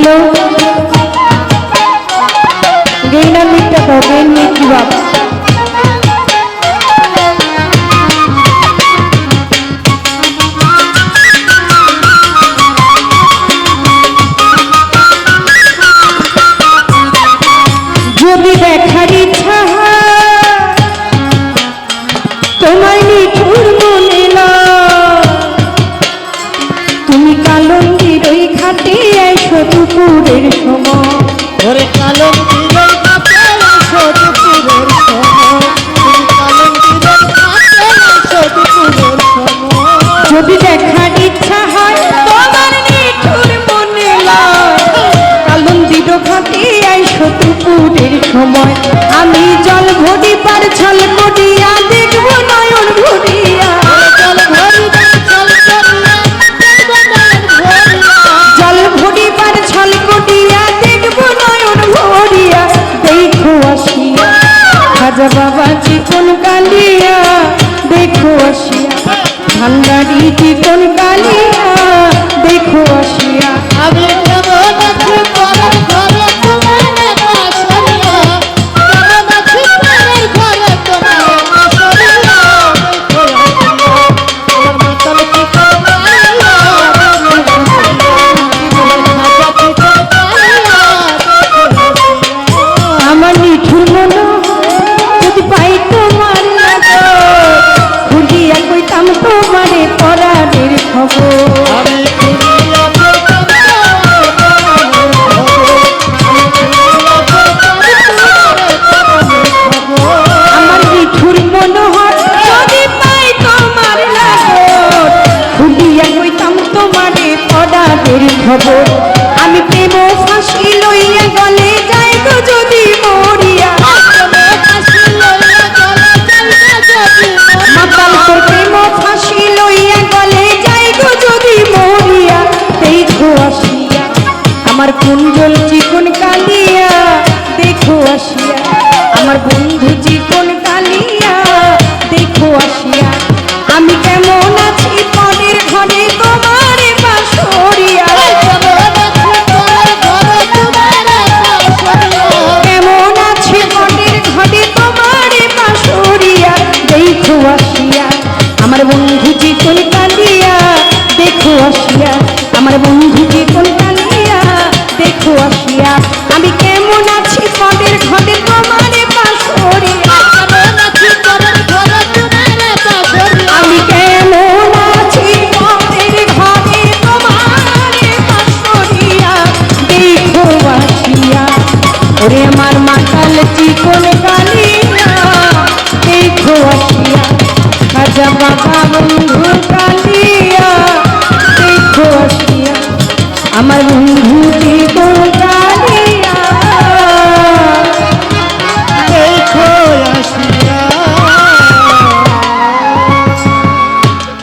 Hello. গেইনা মিটটা কো গেইন মিট কি বাপ যদি দেখার ইচ্ছা তোমায় যদি দেখার ইচ্ছা হয়, তোমার নিঠুর মনে কালন্দির ঘাটে আইসো দুপুরের সময়। আমি জল ভরি পার ছল করিয়া ভান্ডারি কোন কালী? আমি প্রেম ফাঁসি লইয়া গলে যাই গো যদি মরিয়া। মাতাল তোর প্রেম ফাঁসি লইয়া গলে যাই গো যদি মরিয়া। দেখো আমার কুঞ্জল চিকন কালিয়া। দেখো আসিয়া, আমার বন্ধু চিকন কালিয়া। দেখো আসি আমার